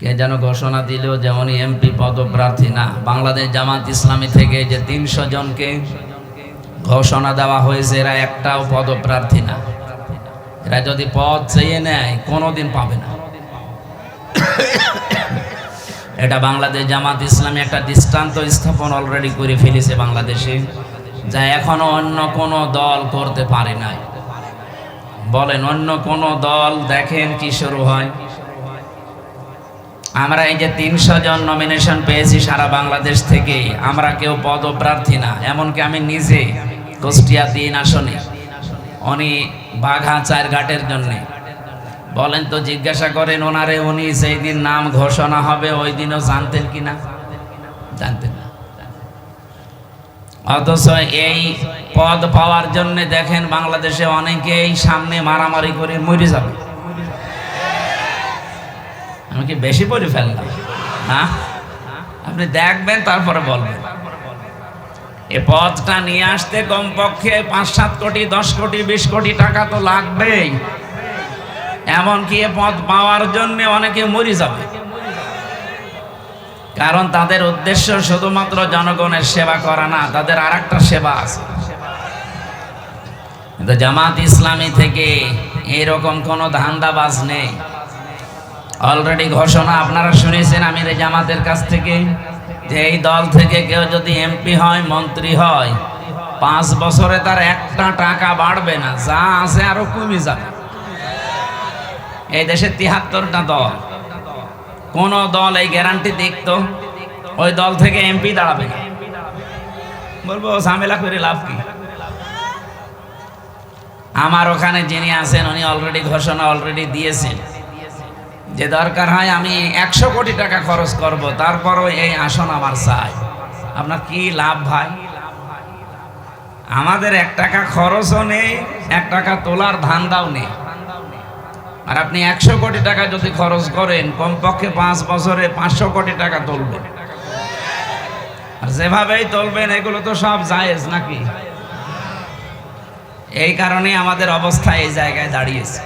কে যেন ঘোষণা দিল যে উনি এমপি পদপ্রার্থী না। বাংলাদেশ জামাত ইসলামী থেকে যে তিনশো জনকে ঘোষণা দেওয়া হয়েছে, এরা একটাও পদপ্রার্থী না। এরা যদি পদ চেয়ে নেয়, কোনোদিন পাবে না। এটা বাংলাদেশ জামাত ইসলামী একটা দৃষ্টান্ত স্থাপন অলরেডি করে ফেলেছে বাংলাদেশে, যা এখনও অন্য কোনো দল করতে পারে নাই। বলেন, অন্য কোনো দল দেখেন কি শুরু হয়? আমরা এই যে তিনশো জন নমিনেশন পেয়েছি সারা বাংলাদেশ থেকে আমরা কেউ পদপ্রার্থী না, এমনকি আমি নিজে কুষ্টিয়া তিন আসনে, উনি বাঘা চার ঘাটের জন্যে। বলেন তো জিজ্ঞাসা করেন ওনারে, উনি সেই দিন নাম ঘোষণা হবে, ওই দিনও জানতেন কি না জানতেন না। অথচ এই পদ পাওয়ার জন্য দেখেন বাংলাদেশে অনেকেই সামনে মারামারি করে মরে যাবে। আমি কি বেশি পড়ে ফেললাম। না আপনি দেখবেন, তারপরে বলবেন। এ পদটা নিয়ে আসতে কমপক্ষে পাঁচ, সাত কোটি, দশ কোটি, বিশ কোটি টাকা তো লাগবেই। এমনকি এ পদ পাওয়ার জন্য অনেকে মরে যাবে। কারণ তাদের উদ্দেশ্য শুধুমাত্র জনগণের সেবা করা না, তাদের আর একটা সেবা আছে। কিন্তু জামাত ইসলামী থেকে এরকম কোনো ধান্দাবাজ নেই। অলরেডি ঘোষণা আপনারা শুনেছেন আমির জামাতের কাছ থেকে যে এই দল থেকে কেউ যদি এমপি হয়, মন্ত্রী হয়, পাঁচ বছরে তার একটা টাকা বাড়বে না, যা আছে আরও কমে যাবে। এই দেশে তিহাত্তরটা দল। কোন দল এই গ্যারান্টি দেখতো? ওই দল থেকে এমপি দাঁড়াবে। না বলব, ঝামেলা করে লাভ কি? আমার ওখানে যিনি আছেন, উনি অলরেডি ঘোষণা অলরেডি দিয়েছেন। যে দরকার হয় আমি একশো কোটি টাকা খরচ করব, তারপরও এই আসন আমার চাই। আপনার কি লাভ ভাই? আমাদের এক টাকা খরচও নেই, এক টাকা তোলার ধান্দাও নেই। আর আপনি একশো কোটি টাকা যদি খরচ করেন, কমপক্ষে পাঁচ বছরে পাঁচশো কোটি টাকা তুলবেন। আর যেভাবেই তুলবেন, এগুলো তো সব জায়েজ নাকি? এই কারণে আমাদের অবস্থা এই জায়গায় দাঁড়িয়েছে।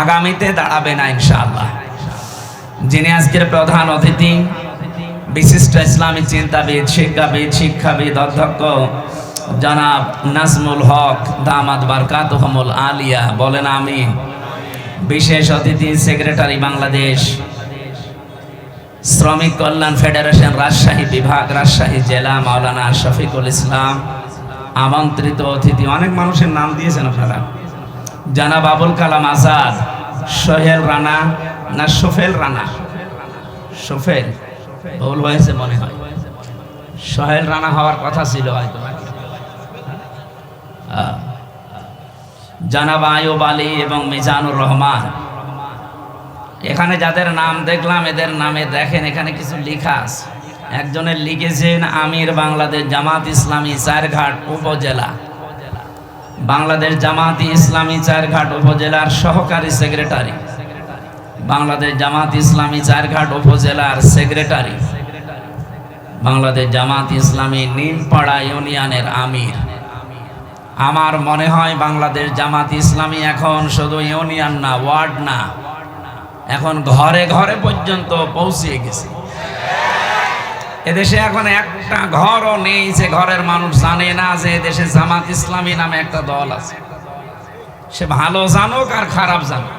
আগামীতে দাঁড়াবে না, ইনশাআল্লাহ। যিনি আজকের প্রধান অতিথি, বিশিষ্ট ইসলামী চিন্তাবিদ, শিক্ষাবিদ শিক্ষাবিদ, অধ্যক্ষ জনাব নাজমুল হক দামাদ বারকাতুহমুল আলিয়া বলেন আমি বিশেষ অতিথি, সেক্রেটারি বাংলাদেশ, শ্রমিক কল্যাণ ফেডারেশন রাজশাহী বিভাগ, রাজশাহী জেলা মাওলানা শফিকুল ইসলাম। আমন্ত্রিত অতিথি, অনেক মানুষের নাম দিয়েছেন আপনারা। জানাব আবুল কালাম আজাদ সোহেল রানা না সোফেল রানা? সোফেল। ভুল হয়েছে মনে হয়। সোহেল রানা হওয়ার কথা ছিল হয়তো নাকি। আহ, জানাব আয়ুব আলী এবং মিজানুর রহমান। এখানে যাদের নাম দেখলাম এদের নামে দেখেন এখানে কিছু লেখা আছে। একজনের লিখেছেন আমির বাংলাদেশ জামাত ইসলামী চারঘাট উপজেলা। বাংলাদেশ জামাতি ইসলামী চারঘাট উপজেলার সহকারী সেক্রেটারি। বাংলাদেশ জামাত ইসলামী চারঘাট উপজেলার সেক্রেটারি। বাংলাদেশ জামাত ইসলামী নীলপাড়া ইউনিয়নের আমির। আমার মনে হয় বাংলাদেশ জামাত ইসলামী এখন শুধু ইউনিয়ন না, ওয়ার্ড না। এখন ঘরে ঘরে পর্যন্ত পৌঁছে গেছে। এদেশে এখন একটা ঘরও নেই যে ঘরের মানুষ জানে না যে এদেশে জামাত ইসলামী নামে একটা দল আছে। সে ভালো জানুক আর খারাপ জানুক।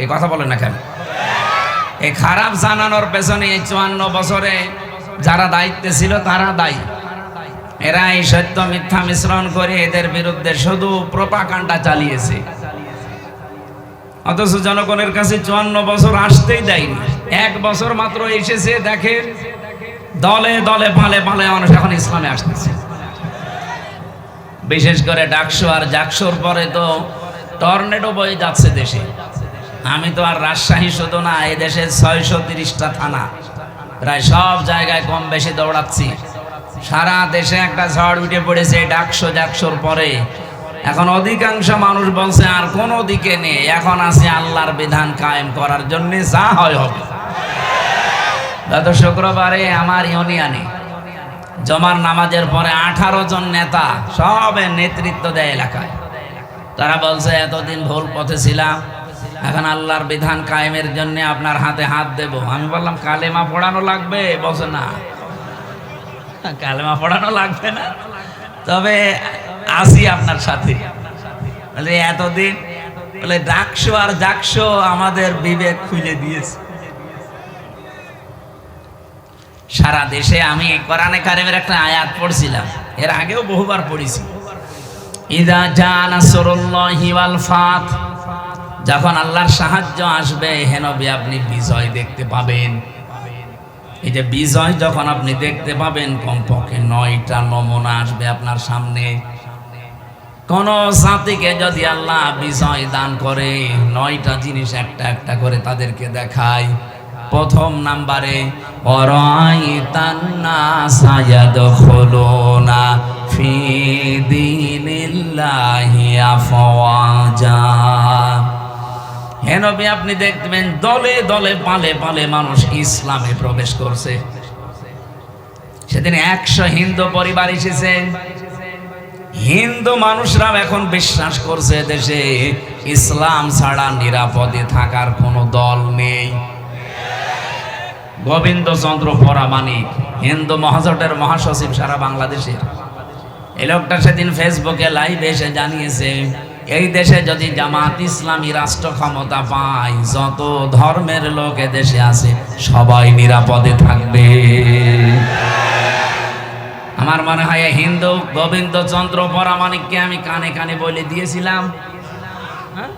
এই কথা বলে না কেন? এই খারাপ জানানোর পেছনে এই চুয়ান্ন বছরে যারা দায়িত্বে ছিল, তারা দায়ী। এরা এই সত্য মিথ্যা মিশ্রণ করে এদের বিরুদ্ধে শুধু প্রপাকাণ্ডা চালিয়েছে। অথচ জনগণের কাছে চুয়ান্ন বছর আসতেই দেয়নি। এক বছর মাত্র এসেছে দেখে দলে দলে পালে পালে মানুষ এখন ইসলামে আসতেছে। বিশেষ করে ডাকসো আর জাকসোর পরে তো টর্নেডো বয়ে যাচ্ছে দেশে। আমি তো আর রাজশাহী শুধু না, এই দেশে ছয়শো তিরিশটা থানা। প্রায় সব জায়গায় কম বেশি দৌড়াচ্ছি। সারা দেশে একটা ঝড় উঠে পড়েছে ডাকশো জাকসোর পরে। এখন অধিকাংশ মানুষ বলছে, আর কোনো দিকে নেই। এখন আছে আল্লাহর বিধান কায়েম করার জন্য যা হয় হবে। গত শুক্রবারে আমার ইউনিয়নে জমার নামাজের পরে আঠারো জন নেতা সবে নেতৃত্ব দেয় এলাকায়। তারা বলছে, এতদিন ভুল পথে ছিলাম। এখন আল্লাহর বিধান কায়েমের জন্য আপনার হাতে হাত দেব। আমি বললাম, কালেমা পড়ানো লাগবে? বসে না। কালেমা পড়ানো লাগবে না। তবে আসি আপনার সাথে। বলে, এতদিন? বলে ডাকশো আর ডাকশো আমাদের বিবেক খুলে দিয়েছে। সারা দেশে আমি কোরআনে কারিমের একটা আয়াত পড়ছিলাম। এর আগেও বহুবার পড়েছি। ইদা জানা সরুল্লাহি ওয়াল ফাত। যখন আল্লাহর সাহায্য আসবে হেনবি আপনি বিজয় দেখতে পাবেন। এই যে বিজয় যখন আপনি দেখতে পাবেন, কমপক্ষে নয়টা নমুনা আসবে আপনার সামনে। কোন জাতিকে যদি আল্লাহ বিজয় দান করে, নয়টা জিনিস একটা একটা করে তাদেরকে দেখায়। প্রথম নাম্বারে আপনি দেখবেন দলে দলে পালে পালে মানুষ ইসলামে প্রবেশ করছে। সেদিন একশো হিন্দু পরিবার এসেছে। হিন্দু মানুষরাও এখন বিশ্বাস করছে দেশে ইসলাম ছাড়া নিরাপদে থাকার কোনো দল নেই। গোবিন্দ চন্দ্র পরামানিক হিন্দু মহাজোটের মহাসচিব সারা বাংলাদেশের এই লোকটা সেদিন ফেসবুকে লাইভ এসে জানিয়েছে, এই দেশে যদি জামাত ইসলামী রাষ্ট্র ক্ষমতা পায়, যত ধর্মের লোক দেশে আছে, সবাই নিরাপদে থাকবে। আমার মনে হয় হিন্দু গোবিন্দ চন্দ্র পরামানিককে আমি কানে কানে বলে দিয়েছিলাম। হ্যাঁ?